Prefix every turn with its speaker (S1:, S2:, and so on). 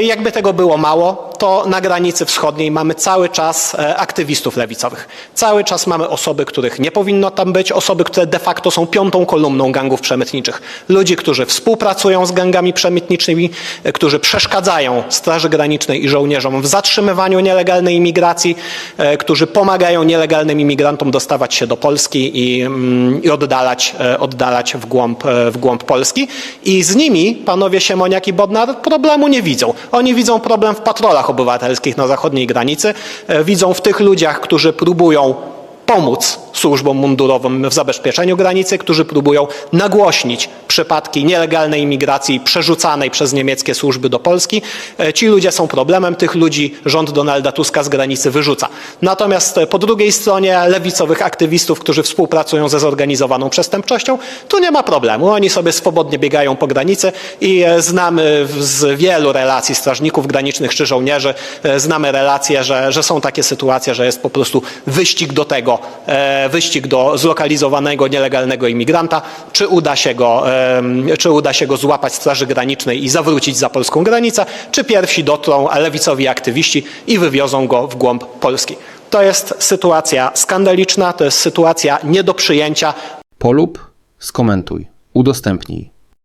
S1: Jakby tego było mało, to na granicy wschodniej mamy cały czas e, aktywistów lewicowych. Cały czas mamy osoby, których nie powinno tam być, osoby, które de facto są piątą kolumną gangów przemytniczych. Ludzi, którzy współpracują z gangami przemytniczymi, e, którzy przeszkadzają Straży Granicznej i żołnierzom w zatrzymywaniu nielegalnej imigracji, e, którzy pomagają nielegalnym imigrantom dostawać się do Polski i, mm, i oddalać, oddalać w, głąb, w głąb Polski. I z nimi panowie Siemoniak i Bodnar problemu nie widzą. Oni widzą problem w patrolach obywatelskich na zachodniej granicy, e, widzą w tych ludziach, którzy próbują pomóc służbom mundurowym w zabezpieczeniu granicy, którzy próbują nagłośnić przypadki nielegalnej imigracji przerzucanej przez niemieckie służby do Polski. E, Ci ludzie są problemem, tych ludzi rząd Donalda Tuska z granicy wyrzuca. Natomiast e, po drugiej stronie lewicowych aktywistów, którzy współpracują ze zorganizowaną przestępczością, tu nie ma problemu. Oni sobie swobodnie biegają po granicy i e, znamy z wielu relacji strażników granicznych czy żołnierzy, znamy relacje, że, że są takie sytuacje, że jest po prostu wyścig do tego, wyścig do zlokalizowanego nielegalnego imigranta, czy uda się go, czy uda się go złapać Straży Granicznej i zawrócić za polską granicę, czy pierwsi dotrą lewicowi aktywiści i wywiozą go w głąb Polski. To jest sytuacja skandaliczna, to jest sytuacja nie do przyjęcia.
S2: Polub, skomentuj, udostępnij.